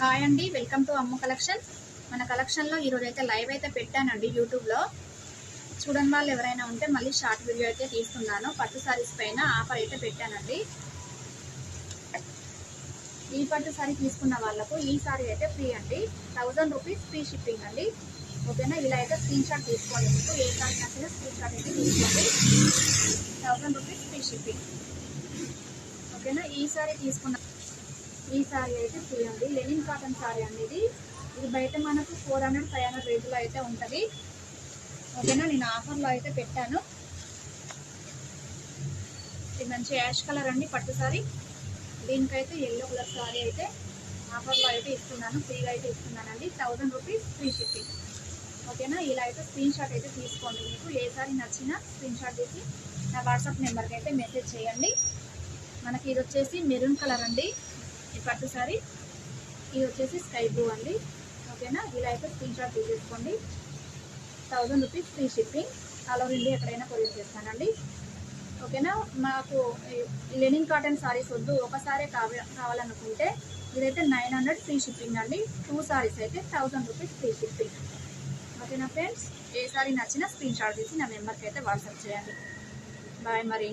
Hi అండి welcome to అమ్మ collection. మన కలెక్షన్లో ఈరోజు అయితే లైవ్ అయితే పెట్టానండి యూట్యూబ్లో. చూడని వాళ్ళు ఎవరైనా ఉంటే మళ్ళీ షార్ట్ వీడియో అయితే తీస్తున్నాను. పట్టు సారీస్ పైన ఆఫర్ అయితే పెట్టానండి. ఈ పట్టు సారీ తీసుకున్న వాళ్ళకు ఈ సారీ అయితే ఫ్రీ అండి. థౌజండ్ రూపీస్ ఫ్రీ షిప్పింగ్ అండి. ఓకేనా? ఇలా అయితే స్క్రీన్ షాట్ తీసుకోండి మీకు ఏ సారీ నచ్చినా స్క్రీన్ షాట్ అయితే తీసుకోండి. Thousand rupees free shipping. ఓకేనా? ఈ సారీ తీసుకున్న ఈ సారీ అయితే ఫ్రీ అండి లెనిన్ కాటన్ సారీ అండి ఇది ఇది బయట మనకు ఫోర్ హండ్రెడ్ ఫైవ్ హండ్రెడ్ రేట్లో అయితే ఉంటుంది. ఓకేనా? నేను ఆఫర్లో అయితే పెట్టాను. ఇది మంచి యాష్ కలర్ అండి పట్టు సారీ. దీనికైతే ఎల్లో కలర్ సారీ అయితే ఆఫర్లో అయితే ఇస్తున్నాను. ఫ్రీగా అయితే ఇస్తున్నానండి. థౌజండ్ రూపీస్ ఫ్రీ షిప్పింగ్ ఓకేనా? ఇలా అయితే స్క్రీన్ షాట్ అయితే తీసుకోండి మీకు. ఏ సారీ నచ్చినా స్క్రీన్ షాట్ తీసి నా వాట్సాప్ నెంబర్కి అయితే మెసేజ్ చేయండి. మనకి ఇది వచ్చేసి మెరూన్ కలర్ అండి. పట్టు సారీ. ఇది వచ్చేసి స్కై బ్లూ అండి. ఓకేనా? ఇలా అయితే స్క్రీన్ షాట్ తీసేసుకోండి thousand rupees free shipping. All over India ఎక్కడైనా కొరియర్ చేస్తానండి. ఓకేనా? మాకు లెనిన్ కాటన్ సారీస్ వద్దు. ఒకసారి కావ కావాలనుకుంటే ఇదైతే నైన్ హండ్రెడ్ ఫ్రీ షిప్పింగ్ అండి. టూ సారీస్ అయితే థౌజండ్ రూపీస్ ఫ్రీ షిప్పింగ్. ఓకేనా ఫ్రెండ్స్? ఏ సారీ నచ్చినా స్క్రీన్ షాట్ తీసి నా నెంబర్కి అయితే వాట్సాప్ చేయండి. బాయ్ మరి.